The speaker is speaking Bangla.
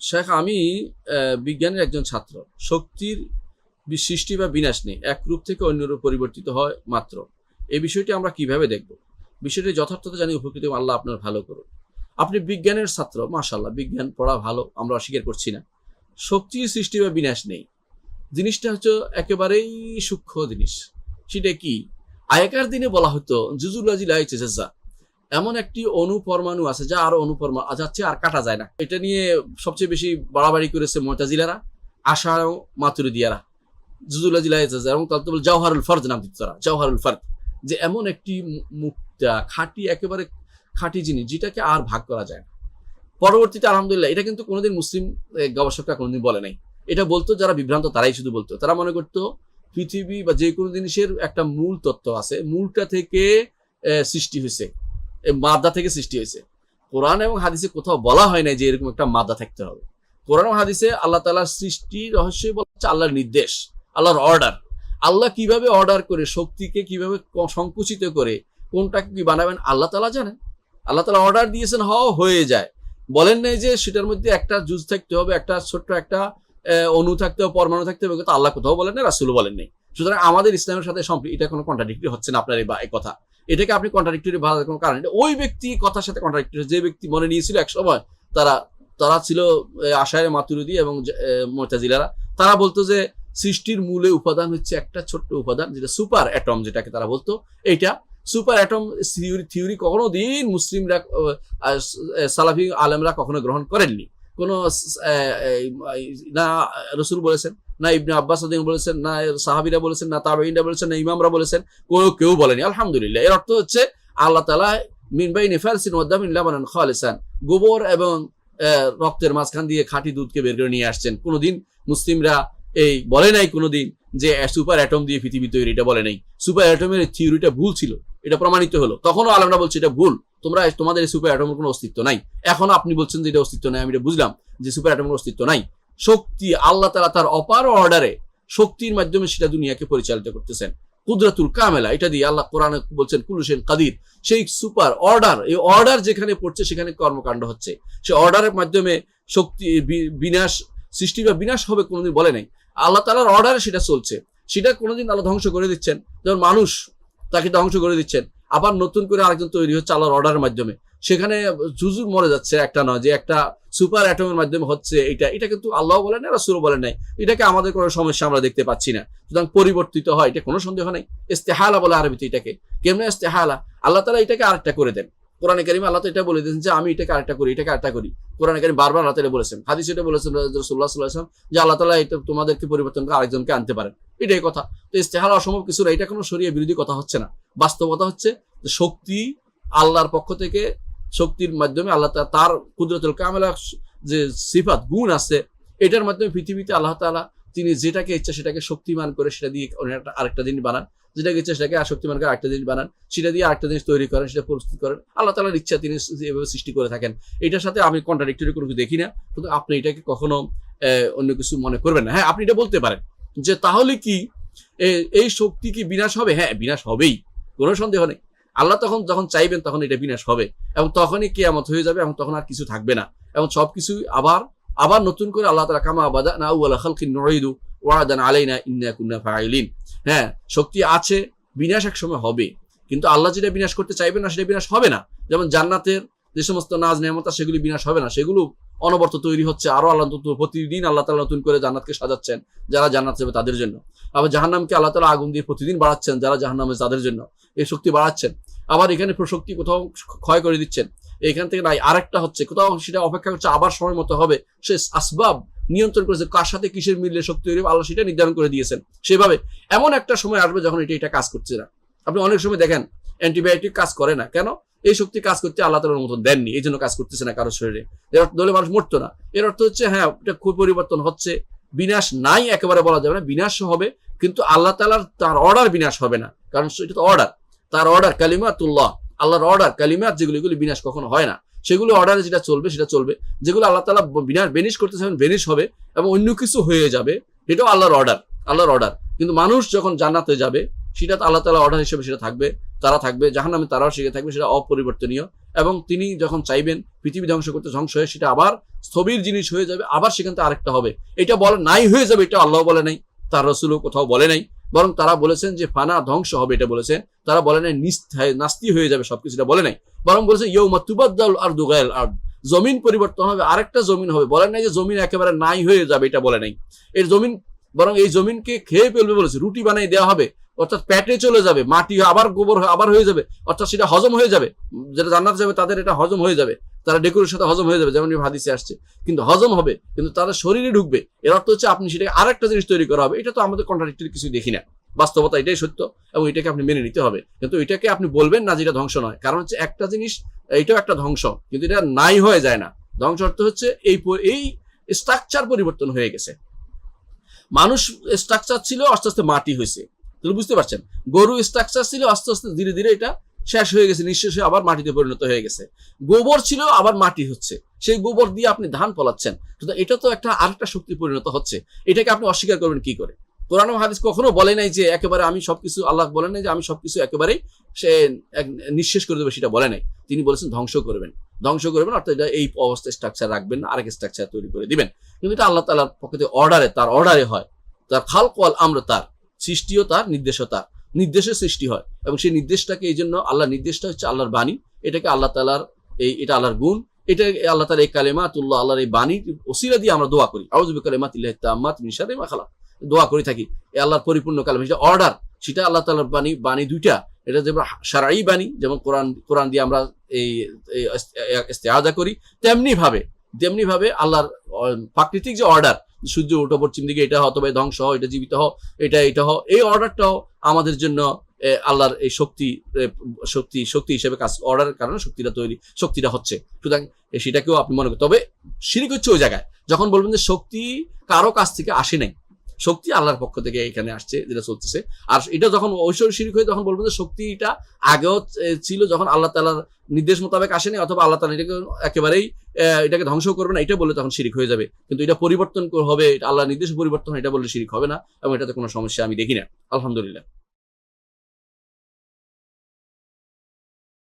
শেখ আমি বিজ্ঞানের একজন ছাত্র। শক্তির সৃষ্টি বা বিনাশ নেই, এক রূপ থেকে অন্য রূপ পরিবর্তিত হয় মাত্র। এই বিষয়টি আমরা কীভাবে দেখব? বিষয়টি যথার্থতা জানি উপকৃত আল্লাহ আপনার ভালো করুন। আপনি বিজ্ঞানের ছাত্র মাশাল্লাহ বিজ্ঞান পড়া ভালো, আমরা অস্বীকার করছি না। শক্তির সৃষ্টি বা বিনাশ নেই। জিনিসটা হচ্ছে একেবারেই সূক্ষ্ম জিনিস। সেটা কি? আগেকার দিনে বলা হতো জুজুল্লাজি লাইছে যা এমন একটি অনুপরমাণু আছে যা আরও অণু পরমাণু যাচ্ছে আর কাটা যায় না। এটা নিয়ে সবচেয়ে বেশি বাড়াবাড়ি করেছে মোতাজিলারা, আশা মাতুরিদিয়ারা জুজুল্লাহ জিলায় এবং তার তো বলে জওহারুল ফরজ নাম দিত তারা, জওহারুল ফরজ। যে এমন একটি মুক্তা, খাঁটি, একেবারে খাঁটি জিনিস যেটাকে আর ভাগ করা যায় না। পরবর্তীতে আলহামদুলিল্লাহ, এটা কিন্তু কোনোদিন মুসলিম গবেষকরা কোনোদিন বলে নাই। এটা বলতো যারা বিভ্রান্ত, তারাই শুধু বলতো। তারা মনে করতো পৃথিবী বা যে কোনো জিনিসের একটা মূল তত্ত্ব আছে, মূলটা থেকে সৃষ্টি হয়েছে। মাদ্দা থেকে সৃষ্টি হয়েছে। কোরআন এবং হাদিসে কোথাও বলা হয় না যে এরকম একটা মাদ্দা থাকতে হবে। কোরআন এবং হাদিসে আল্লাহ তালার সৃষ্টি রহস্য বলা হচ্ছে আল্লাহর নির্দেশ, আল্লাহর অর্ডার আল্লাহ কীভাবে অর্ডার করে, শক্তিকে কীভাবে সংকুচিত করে, কোনটাকে কি বানাবেন, আল্লাহ তালা জানেন। আল্লাহ তালা অর্ডার দিয়েছেন হ হয়ে যায়। বলেন নাই যে সেটার মধ্যে একটা জুজ থাকতে হবে, একটা ছোট্ট একটা অণু থাকতে হবে, পরমাণু থাকতে হবে, কিন্তু আল্লাহ কোথাও বলেন না রাসুল বলেন নাই। সুতরাং আমাদের ইসলামের সাথে সম্পৃক্ত এটা কোনো কন্ট্রাডিক্টরি হচ্ছে না আপনার এই বা- কথা। এটাকে আপনি কন্ট্রাডিক্টরি ভাবার কোনো কারণ। ওই ব্যক্তি কথার সাথে কন্ট্রাডিক্টরি যে ব্যক্তি মনে নিয়েছিল এক সময়, তারা তারা ছিল আশায় মাতুরুদি এবং মোতাজিলারা, তারা বলতো যে সৃষ্টির মূলে উপাদান হচ্ছে একটা ছোট্ট উপাদান, যেটা সুপার অ্যাটম যেটাকে তারা বলতো এইটা সুপার অ্যাটম থিওরি থিওরি কখনো দিন মুসলিমরা সালাফি আলেমরা কখনো গ্রহণ করেননি কোনো না, রসুল বলেছেন না ইবনে আব্বাস বলেছেন, না সাহাবিরা বলেছেন, না তাবেইনরা বলেছেন, না ইমামরা বলেছেন, কেউ কেউ বলেনি। আলহামদুলিল্লাহ। এর অর্থ হচ্ছে আল্লাহ তালা মিনবাই নিফারসিন ওয়াদ্দামিন লাবানান খালিসান, গোবর এবং রক্তের মাঝখান দিয়ে খাঁটি দুধকে বের করে নিয়ে আসছেন। কোনোদিন মুসলিমরা এই বলে নাই কোনোদিন যে সুপার অ্যাটম দিয়ে পৃথিবী তৈরি, এটা বলে নাই। সুপার অ্যাটমের থিওরিটা ভুল ছিল, এটা প্রমাণিত হলো। তখনও আলমরা বলছে, এটা ভুল। তোমরা তোমাদের এই সুপার অ্যাটমের কোনো অস্তিত্ব নাই। এখন আপনি বলছেন যে এটা অস্তিত্ব নাই, আমি এটা বুঝলাম যে সুপার অ্যাটমের অস্তিত্ব নাই। শক্তি আল্লাহ তালা তার অপার অর্ডারে শক্তির মাধ্যমে সেটা দুনিয়াকে পরিচালিত করতেছেন। কুদরাতুল কামেলা, এটা দিয়ে আল্লাহ কোরআনে বলছেন কুলুসেন কাদির। সেই সুপার অর্ডার এই অর্ডার যেখানে পড়ছে সেখানে কর্মকাণ্ড হচ্ছে। সেই অর্ডারের মাধ্যমে শক্তি বিনাশ, সৃষ্টি বা বিনাশ হবে কোনোদিন বলে নাই। আল্লাহ তালার অর্ডারে সেটা চলছে। সেটা কোনোদিন আল্লাহ ধ্বংস করে দিচ্ছেন। যেমন মানুষ তাকে ধ্বংস করে দিচ্ছেন। আবার নতুন করে আরেকজন তৈরি হচ্ছে আল্লাহর অর্ডারের মাধ্যমে। সেখানে জুজুর মরে যাচ্ছে একটা নয় যে একটা সুপার অ্যাটমের মাধ্যমে হচ্ছে এটা। এটা কিন্তু আল্লাহ বলেন না, রাসুল বলেন নাই। এটাকে আমাদের কোনো সমস্যা আমরা দেখতে পাচ্ছি না। সুতরাং পরিবর্তিত হয়, এটা কোনো সন্দেহ নেই। ইস্তেহালা বলে আরবিতে এটাকে। কেমনে ইস্তেহালা? আল্লাহ তালা এটাকে আরেকটা করে দেন। কোরআনে কারিমে আল্লাহ তো এটা বলে দিয়েছেন যে আমি এটাকে আরেকটা করি, এটাকে আরেকটা করি। কোরআনে কারিম বারবার আল্লাহ তালা বলেছেন। হাদিস এটা বলেছেন রসুল্লাহ সাল্লাহাম যে আল্লাহ তালা এটা তোমাদেরকে পরিবর্তন করে আরেকজনকে আনতে পারেন। এটাই কথা। তো ইস্তেহালা অসম্ভব কিছু না, এটা কোনো সরিয়ে বিরোধী কথা হচ্ছে না। বাস্তবতা হচ্ছে শক্তি আল্লাহর পক্ষ থেকে শক্তির মাধ্যমে আল্লাহ তার কুদরতুল কামেলা যে সিফাত, গুণ আছে, এটার মাধ্যমে পৃথিবীতে আল্লাহ তাআলা তিনি যেটাকে ইচ্ছা সেটাকে শক্তিমান করে সেটা দিয়ে আরেকটা জিনিস বানান। যেটাকে ইচ্ছা সেটাকে আর শক্তিমান করে আরেকটা জিনিস বানান। সেটা দিয়ে আরেকটা জিনিস তৈরি করেন, সেটা প্রস্তুত করেন। আল্লাহ তালার ইচ্ছা তিনি এভাবে সৃষ্টি করে থাকেন। এটার সাথে আমি কন্ট্রাডিক্টরি কোনো কিছু দেখি না, কিন্তু আপনি এটাকে কখনো অন্য কিছু মনে করবেন না। হ্যাঁ আপনি এটা বলতে পারেন যে তাহলে কি এই শক্তি কি বিনাশ হবে? হ্যাঁ বিনাশ হবেই, কোনো সন্দেহ নেই। আল্লাহ তখন যখন চাইবেন তখন এটা বিনাশ হবে এবং তখনই কেয়ামত হয়ে যাবে এবং তখন আর কিছু থাকবে না। এবং সবকিছু আবার আবার নতুন করে আল্লাহ তালা কামা বাদা না উয়ালা খালকিন নইদু ওয়াদান আলাইনা ইন্না কুন্না ফাইলিন হ্যাঁ শক্তি আছে, বিনাশ এক সময় হবে। কিন্তু আল্লাহ যেটা বিনাশ করতে চাইবেন না, সেটা বিনাশ হবে না। যেমন জান্নাতের যে সমস্ত নাজ নেমতা সেগুলি বিনাশ হবে না। সেগুলো অনবর্ত তৈরি হচ্ছে, আরও আল্লাহ প্রতিদিন আল্লাহ তালা নতুন করে জান্নাতকে সাজাচ্ছেন, যারা জান্নাত যাবে তাদের জন্য। আবার জাহান্নামকে আল্লাহ তালা আগুন দিয়ে প্রতিদিন বাড়াচ্ছেন, যারা জাহান্নামে তাদের জন্য। এই শক্তি বাড়াচ্ছেন। আবার এখানে প্রশক্তি কোথাও ক্ষয় করে দিচ্ছেন। এখান থেকে নাই, আরেকটা হচ্ছে, কোথাও সেটা অপেক্ষা করছে, আবার সময় মতো হবে। সে আসবাব নিয়ন্ত্রণ করেছে, কার সাথে কিসের মিললে শক্তি তৈরি আল্লাহ সেটা নির্ধারণ করে দিয়েছেন। সেভাবে এমন একটা সময় আসবে যখন এটা এটা কাজ করছে না। আপনি অনেক সময় দেখেন, অ্যান্টিবায়োটিক কাজ করে না। কেন? এই শক্তি কাজ করতে আল্লাহ তালার মতো দেননি, এই জন্য কাজ করতেছে না কারও শরীরে। এর অর্থ হলে মানুষ মরতো না। এর অর্থ হচ্ছে হ্যাঁ এটা খুব পরিবর্তন হচ্ছে। বিনাশ নাই একেবারে বলা যাবে না, বিনাশ হবে, কিন্তু আল্লাহ তালার তার অর্ডার বিনাশ হবে না। কারণ এটা তো অর্ডার তার অর্ডার কালিমাতুল্লাহ। আল্লাহর অর্ডার কালিমাত যেগুলো, এগুলি বিনাশ কখনো হয় না। সেগুলো অর্ডারে যেটা চলবে, সেটা চলবে। যেগুলো আল্লাহ তালা বিনাশ বেনিশ করতে চাবেন বেনিশ হবে এবং অন্য কিছু হয়ে যাবে, এটাও আল্লাহর অর্ডার আল্লাহর অর্ডার কিন্তু মানুষ যখন জান্নাতে যাবে, সেটা তো আল্লাহ তালা অর্ডার হিসেবে সেটা থাকবে। তারা থাকবে জাহান নামে তারাও শিখে থাকবে, সেটা অপরিবর্তনীয়। এবং তিনি যখন চাইবেন পৃথিবী ধ্বংস করতে ধ্বংস হয়ে সেটা আবার স্থবির জিনিস হয়ে যাবে, আবার সেখান থেকে আরেকটা হবে। এটা বলে নাই হয়ে যাবে, এটা আল্লাহ বলে নাই, তার রসুলও কোথাও বলে নাই। বরং তারা বলেছেন যে, ফানা ধ্বংস হবে, এটা বলেছে। তারা বলে নাই নাস্তি হয়ে যাবে সবকিছু, এটা বলে নাই। বরং বলেছে ইউ মাতুবাদ্দাল আর দুগাইল আর জমিন পরিবর্তন হবে, আরেকটা জমিন হবে। বলেন নাই যে, জমিন একেবারে নাই হয়ে যাবে, এটা বলে নাই। এর জমিন, বরং এই জমিনকে খেয়ে ফেলবে বলেছে, রুটি বানাই দেওয়া হবে। অর্থাৎ প্যাটে চলে যাবে, মাটি আবার গোবর আবার হয়ে যাবে, অর্থাৎ সেটা হজম হয়ে যাবে। যেটা জান্নাত যাবে, তাদের এটা হজম হয়ে যাবে। তারা ডেকুরের সাথে হজম হয়ে যাবে যেমন হাদিসে আসছে। কিন্তু হজম হবে, কিন্তু তাদের শরীরে ঢুকবে। এর অর্থ হচ্ছে আপনি সেটাকে আরেকটা জিনিস তৈরি করা হবে। এটা তো আমাদের কন্ট্রাডিক্টরি কিছু দেখি না। বাস্তবতা এটাই সত্য এবং এটাকে আপনি মেনে নিতে হবে। কিন্তু এটাকে আপনি বলবেন না যেটা ধ্বংস নয়। কারণ হচ্ছে একটা জিনিস, এটাও একটা ধ্বংস, কিন্তু এটা নাই হয়ে যায় না। ধ্বংস অর্থ হচ্ছে এই এই স্ট্রাকচার পরিবর্তন হয়ে গেছে। মানুষ স্ট্রাকচার ছিল, আস্তে আস্তে মাটি হয়েছে। তাহলে বুঝতে পারছেন। গরু স্ট্রাকচার ছিল আস্তে আস্তে ধীরে ধীরে এটা শেষ হয়ে গেছে, নিঃশেষ হয়ে আবার মাটিতে পরিণত হয়ে গেছে। গোবর ছিল, আবার মাটি হচ্ছে। সেই গোবর দিয়ে আপনি ধান ফলাচ্ছেন। সুতরাং এটা তো একটা আরেকটা শক্তি পরিণত হচ্ছে। এটাকে আপনি অস্বীকার করবেন কি করে? কোরআন হাদিস কখনো বলে নাই যে একেবারে আমি সবকিছু, আল্লাহ বলে নাই যে আমি সবকিছু একেবারেই সে নিঃশেষ করে দেবে সেটা বলে নাই। তিনি বলেছেন ধ্বংস করবেন। ধ্বংস করবেন, অর্থাৎ এটা এই অবস্থায় স্ট্রাকচার রাখবেন না, আরেক স্ট্রাকচার তৈরি করে দিবেন। কিন্তু এটা আল্লাহ তালার পক্ষ অর্ডারে তার অর্ডারে হয়। তার খাল কল আমরা তার। সৃষ্টিও তার, নির্দেশও তার। নির্দেশের সৃষ্টি হয় এবং সেই নির্দেশটাকে এই জন্য আল্লাহর নির্দেশটা হচ্ছে আল্লাহর বাণী। এটাকে আল্লাহ তালার এই, এটা আল্লাহর গুণ। এটা আল্লাহ তালা এই কালেমা তুল্লাহ আল্লাহর এই বাণী ওসিলা দিয়ে আমরা দোয়া করি। আউজবি কালেমা তিল্লাহ তাম্মাত মিশারে মাখালা দোয়া করে থাকি। এই আল্লাহর পরিপূর্ণ কালেমা, সেটা অর্ডার। সেটা আল্লাহ তালার বাণী বাণী দুইটা। এটা যেমন সারাই বাণী, যেমন কোরআন কোরআন দিয়ে আমরা এই ইস্তেআজা করি তেমনি ভাবে তেমনি ভাবে আল্লাহর প্রাকৃতিক যে অর্ডার সূর্য উঠো পশ্চিম দিকে, এটা হতো ধ্বংস হও, এটা জীবিত হও, এটা এটা হও, এই অর্ডারটাও আমাদের জন্য আল্লাহর এই শক্তি শক্তি শক্তি হিসেবে কাজ অর্ডারের কারণে শক্তিটা তৈরি, শক্তিটা হচ্ছে। সুতরাং সেটাকেও আপনি মনে করেন তবে শিরিক হচ্ছে ওই জায়গায়, যখন বলবেন যে শক্তি কারও কাছ থেকে আসে নাই শক্তি আল্লাহর পক্ষ থেকে এখানে আসছে, যেটা চলতেছে। আর এটা যখন ঐশ্বর শিরিক হয়ে তখন বলবেন যে শক্তিটা আগেও ছিল যখন আল্লাহ তালার নির্দেশ মোতাবেক আসেনি, অথবা আল্লাহ তালা এটাকে একেবারেই এটাকে ধ্বংস করবে না, এটা বলে তখন শিরিক হয়ে যাবে। কিন্তু এটা পরিবর্তন হবে আল্লাহ নির্দেশ পরিবর্তন এটা বললে শিরিক হবে না, এবং এটাতে কোনো সমস্যা আমি দেখি না। আলহামদুলিল্লাহ।